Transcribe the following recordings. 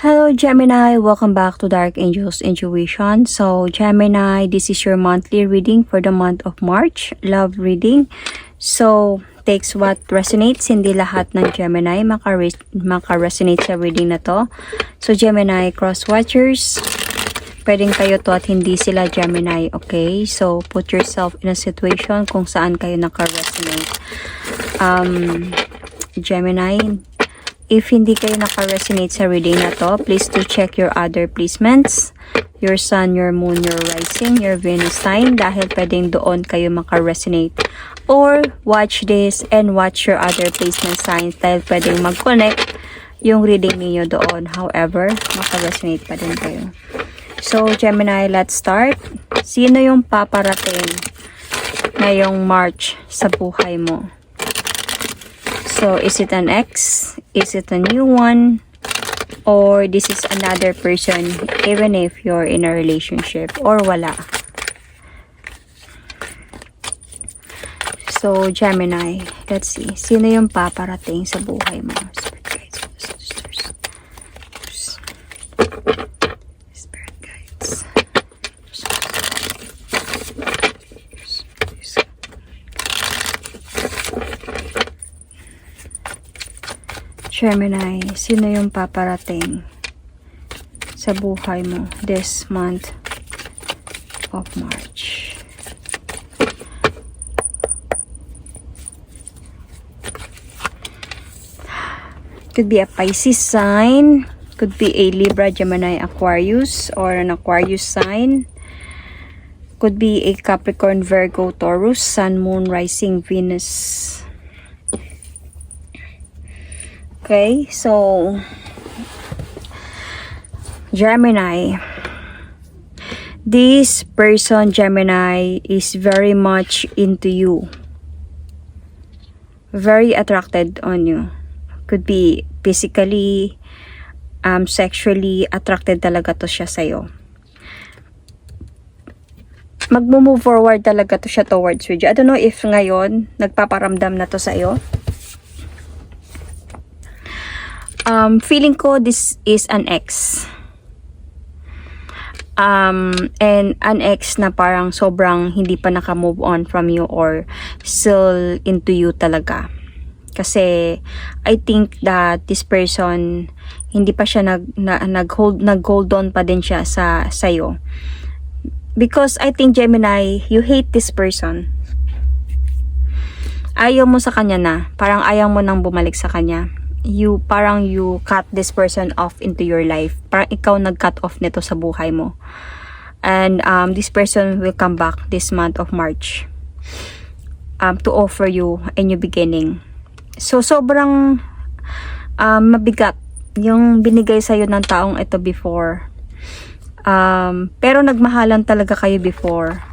Hello Gemini, welcome back to Dark Angels Intuition. So Gemini, this is your monthly reading for the month of March, love reading. So takes what resonates, hindi lahat ng Gemini maka-res- maka-resonate sa reading na to. So Gemini, cross watchers, pwedeng kayo to at hindi sila Gemini, okay? So put yourself in a situation kung saan kayo naka-resonate. Um, Gemini, If hindi kayo naka-resonate sa reading na to, please do check your other placements. Your sun, your moon, your rising, your Venus sign dahil pwedeng doon kayo maka-resonate. Or watch this and watch your other placement signs dahil pwedeng mag-connect yung reading niyo doon. However, maka-resonate pa din kayo. So, Gemini, let's start. Sino yung paparating ngayong March sa buhay mo? So, is it an ex? Is it a new one? Or this is another person even if you're in a relationship or wala? So, Gemini, let's see. Sino yung paparating sa buhay mo? Gemini, sino yung paparating sa buhay mo this month of March? Could be a Pisces sign, could be a Libra, Gemini, Aquarius, or an Aquarius sign. Could be a Capricorn, Virgo, Taurus, Sun, Moon, Rising, Venus. Okay, so Gemini. This person, Gemini, is very much into you. Very attracted on you. Could be physically, um, sexually attracted talaga to siya sa'yo. Magmo-move forward talaga to siya towards you. I don't know if ngayon, nagpaparamdam na to sa'yo. Um, feeling ko this is an ex. Um, and an ex na parang sobrang hindi pa naka-move on from you or still into you talaga. Kasi I think that this person hindi pa siya nag na, nag-hold nag-hold on pa din siya sa sayo. Because I think Gemini, you hate this person. Ayaw mo sa kanya na. Parang ayaw mo nang bumalik sa kanya you parang you cut this person off into your life. Parang ikaw nag-cut off nito sa buhay mo. And um, this person will come back this month of March um, to offer you a new beginning. So, sobrang um, mabigat yung binigay sa'yo ng taong ito before. Um, pero nagmahalan talaga kayo before.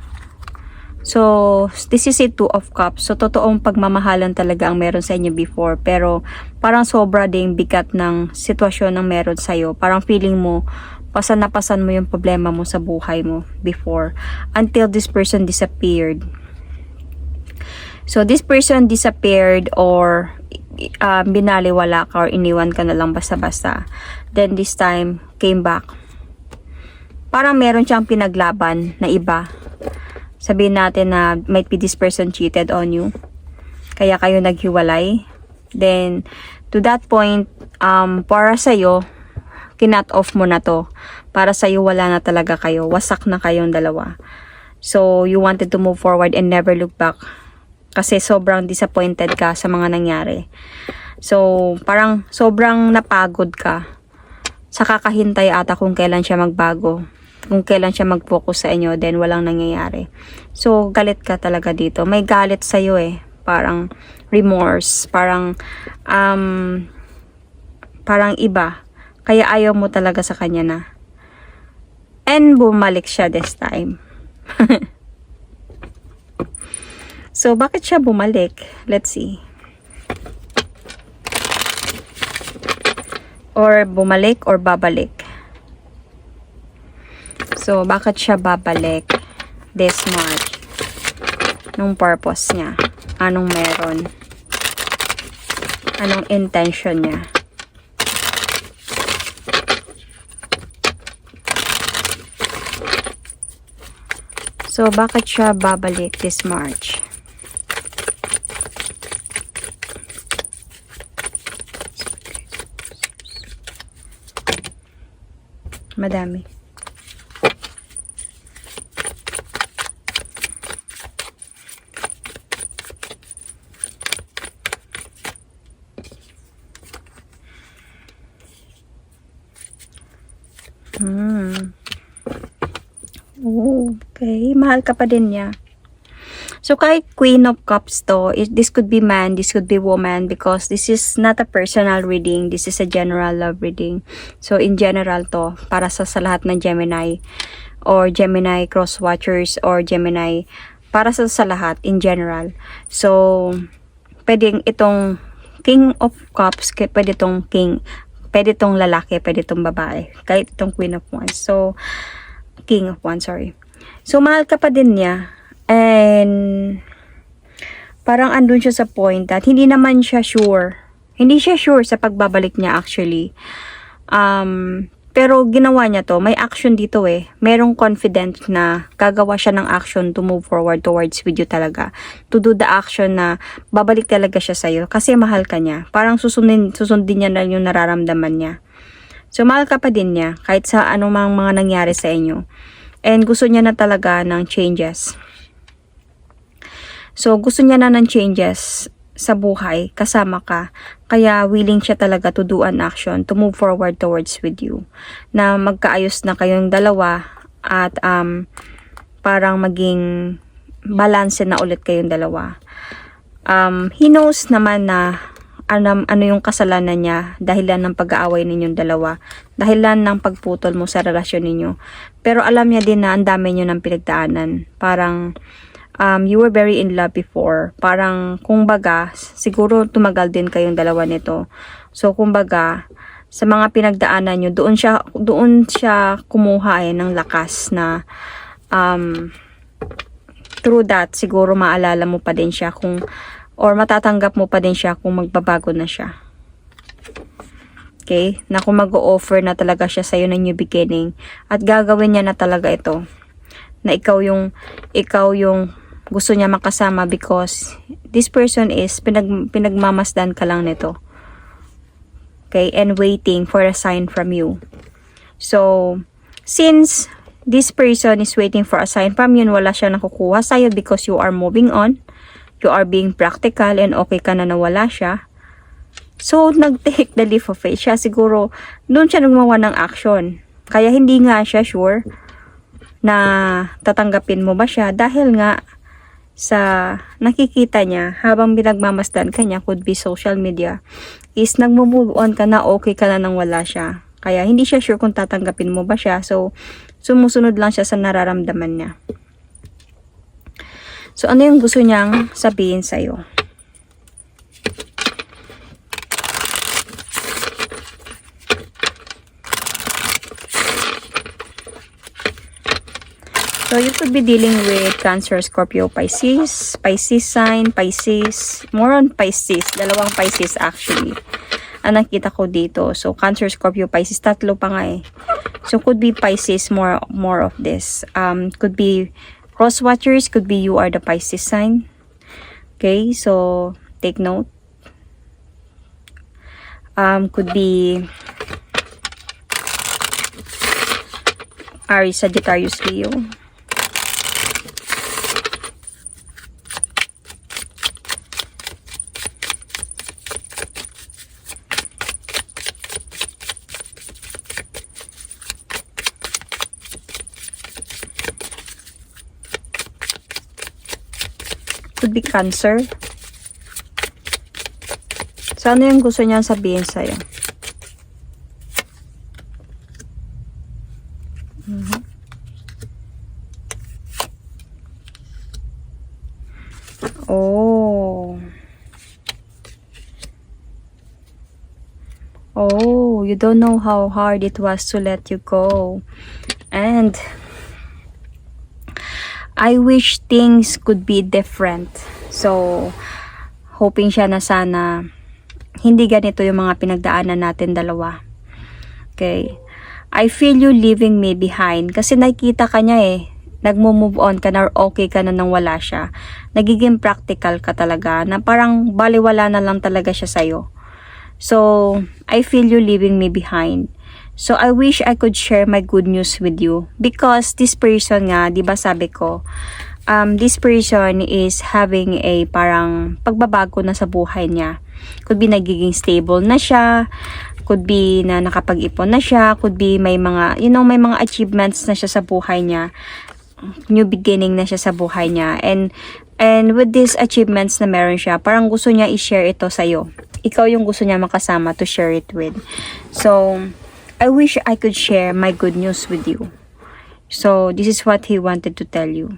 So, this is a two of cups. So, totoong pagmamahalan talaga ang meron sa inyo before. Pero, parang sobra ding bigat ng sitwasyon ng meron sa'yo. Parang feeling mo, pasan na pasan mo yung problema mo sa buhay mo before. Until this person disappeared. So, this person disappeared or uh, binaliwala ka or iniwan ka na lang basta-basta. Then, this time, came back. Parang meron siyang pinaglaban na iba sabihin natin na might be this person cheated on you. Kaya kayo naghiwalay. Then, to that point, um, para sa'yo, kinat off mo na to. Para sa'yo, wala na talaga kayo. Wasak na kayong dalawa. So, you wanted to move forward and never look back. Kasi sobrang disappointed ka sa mga nangyari. So, parang sobrang napagod ka sa kakahintay ata kung kailan siya magbago kung kailan siya mag-focus sa inyo, then walang nangyayari. So, galit ka talaga dito. May galit sa'yo eh. Parang remorse, parang, um, parang iba. Kaya ayaw mo talaga sa kanya na. And bumalik siya this time. so, bakit siya bumalik? Let's see. Or bumalik or babalik. So, bakit siya babalik this March? Nung purpose niya? Anong meron? Anong intention niya? So, bakit siya babalik this March? Madami. Okay. Mahal ka pa din niya. So, kahit Queen of Cups to, it, this could be man, this could be woman, because this is not a personal reading, this is a general love reading. So, in general to, para sa, sa lahat ng Gemini, or Gemini cross watchers, or Gemini, para sa, sa lahat, in general. So, pwedeng itong King of Cups, pwede itong King, pwede itong lalaki, pwede itong babae, kahit itong Queen of Wands. So, King of Wands, sorry. So, mahal ka pa din niya. And, parang andun siya sa point that hindi naman siya sure. Hindi siya sure sa pagbabalik niya actually. Um, pero ginawa niya to, may action dito eh. Merong confident na gagawa siya ng action to move forward towards with you talaga. To do the action na babalik talaga siya sa'yo kasi mahal ka niya. Parang susundin, susundin niya na yung nararamdaman niya. So, mahal ka pa din niya kahit sa anumang mga nangyari sa inyo. And gusto niya na talaga ng changes. So, gusto niya na ng changes sa buhay kasama ka. Kaya willing siya talaga to do an action to move forward towards with you. Na magkaayos na kayong dalawa at um, parang maging balance na ulit kayong dalawa. Um, he knows naman na ano, ano yung kasalanan niya dahilan ng pag-aaway ninyong dalawa. Dahilan ng pagputol mo sa relasyon ninyo. Pero alam niya din na ang dami niyo ng pinagdaanan. Parang um, you were very in love before. Parang, kung baga, siguro tumagal din kayong dalawa nito. So, kung baga, sa mga pinagdaanan nyo, doon siya, doon siya kumuha eh, ng lakas na, um, through that, siguro maalala mo pa din siya kung, or matatanggap mo pa din siya kung magbabago na siya. Okay? Na kung mag-o-offer na talaga siya sa'yo ng new beginning, at gagawin niya na talaga ito na ikaw yung ikaw yung gusto niya makasama because this person is pinag, pinagmamasdan ka lang nito. Okay? And waiting for a sign from you. So, since this person is waiting for a sign from you, wala siya nakukuha sa'yo because you are moving on, you are being practical and okay ka na nawala siya, So, nag-take the leap of faith siya. Siguro, doon siya nagmawa ng action. Kaya hindi nga siya sure na tatanggapin mo ba siya dahil nga sa nakikita niya habang binagmamasdan ka niya could be social media is nagmo-move on ka na okay ka na nang wala siya. Kaya hindi siya sure kung tatanggapin mo ba siya. So, sumusunod lang siya sa nararamdaman niya. So, ano yung gusto niyang sabihin sa'yo? So, you could be dealing with Cancer, Scorpio, Pisces, Pisces sign, Pisces, more on Pisces, dalawang Pisces actually. Ang nakita ko dito. So, Cancer, Scorpio, Pisces, tatlo pa nga eh. So, could be Pisces, more more of this. Um, could be cross watchers, could be you are the Pisces sign. Okay, so, take note. Um, could be Aries, Sagittarius, Leo. Be cancer. So, ano yung gusto niyang sabihin sa'yo? Mhm. Oh. Oh, you don't know how hard it was to let you go. And I wish things could be different. So, hoping siya na sana hindi ganito yung mga pinagdaanan natin dalawa. Okay. I feel you leaving me behind. Kasi nakikita ka niya eh. nagmo-move on ka na or okay ka na nang wala siya. Nagiging practical ka talaga na parang baliwala na lang talaga siya sa'yo. So, I feel you leaving me behind. So, I wish I could share my good news with you. Because this person nga, di ba sabi ko, um, this person is having a parang pagbabago na sa buhay niya. Could be nagiging stable na siya, could be na nakapag-ipon na siya, could be may mga, you know, may mga achievements na siya sa buhay niya. New beginning na siya sa buhay niya. And, and with these achievements na meron siya, parang gusto niya i-share ito sa'yo. Ikaw yung gusto niya makasama to share it with. So, I wish I could share my good news with you. So, this is what he wanted to tell you.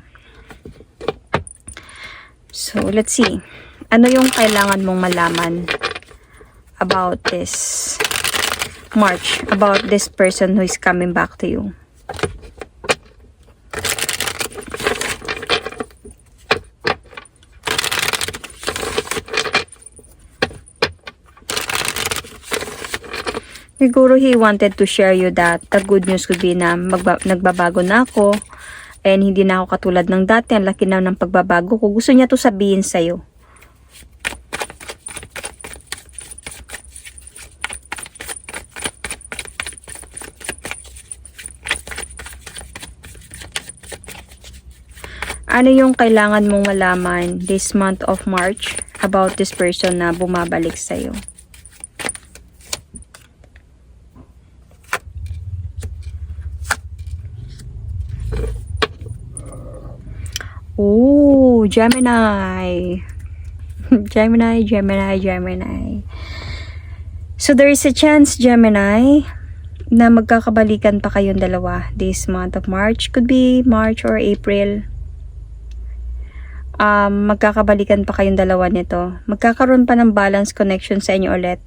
So, let's see. Ano yung kailangan mong malaman about this March, about this person who is coming back to you? Siguro he wanted to share you that the good news could be na nagbabago na ako and hindi na ako katulad ng dati. Ang laki na ng pagbabago ko. Gusto niya to sabihin sa'yo. Ano yung kailangan mong malaman this month of March about this person na bumabalik sa'yo? Oh, Gemini. Gemini, Gemini, Gemini. So there is a chance, Gemini, na magkakabalikan pa kayong dalawa this month of March. Could be March or April. Um, magkakabalikan pa kayong dalawa nito. Magkakaroon pa ng balance connection sa inyo ulit.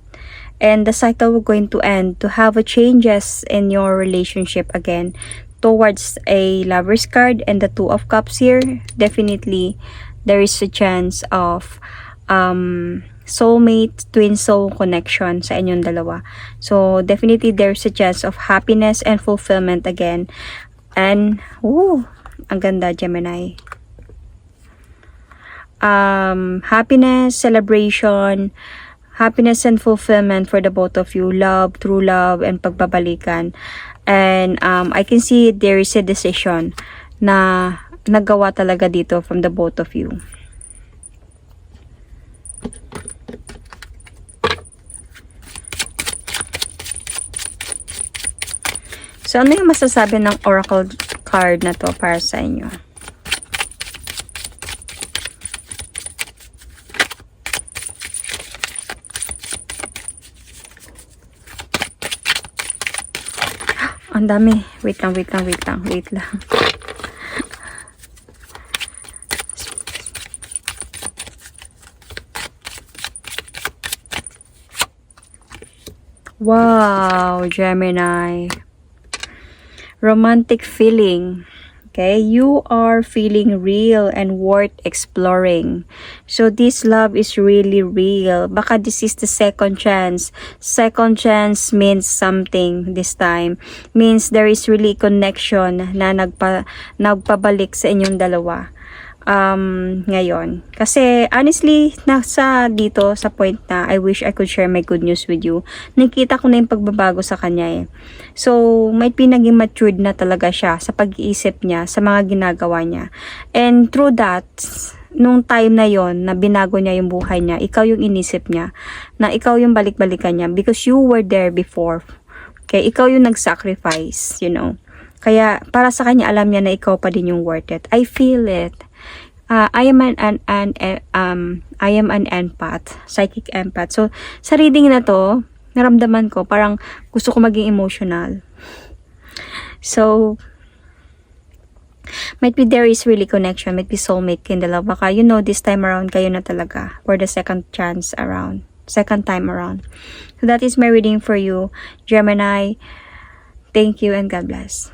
And the cycle will going to end to have a changes in your relationship again towards a lover's card and the two of cups here definitely there is a chance of um soulmate twin soul connection sa inyong dalawa. So definitely there's a chance of happiness and fulfillment again. And ooh ang ganda Gemini. Um happiness celebration happiness and fulfillment for the both of you. Love true love and pagbabalikan And um, I can see there is a decision na nagawa talaga dito from the both of you. So, ano yung masasabi ng oracle card na to para sa inyo? Ang dami. Wait lang, wait lang, wait lang, wait lang. Wow, Gemini. Romantic feeling. Okay, you are feeling real and worth exploring. So this love is really real. Baka this is the second chance. Second chance means something this time. Means there is really connection na nagpa, nagpabalik sa inyong dalawa um, ngayon. Kasi, honestly, nasa dito sa point na I wish I could share my good news with you. Nakita ko na yung pagbabago sa kanya eh. So, might be naging matured na talaga siya sa pag-iisip niya, sa mga ginagawa niya. And through that, nung time na yon na binago niya yung buhay niya, ikaw yung inisip niya, na ikaw yung balik-balikan niya because you were there before. Okay, ikaw yung nag-sacrifice, you know. Kaya, para sa kanya, alam niya na ikaw pa din yung worth it. I feel it uh, I am an, an, an um I am an empath, psychic empath. So sa reading na to, naramdaman ko parang gusto ko maging emotional. So might be there is really connection, might be soulmate kayong dalawa. Baka you know this time around kayo na talaga for the second chance around, second time around. So that is my reading for you, Gemini. Thank you and God bless.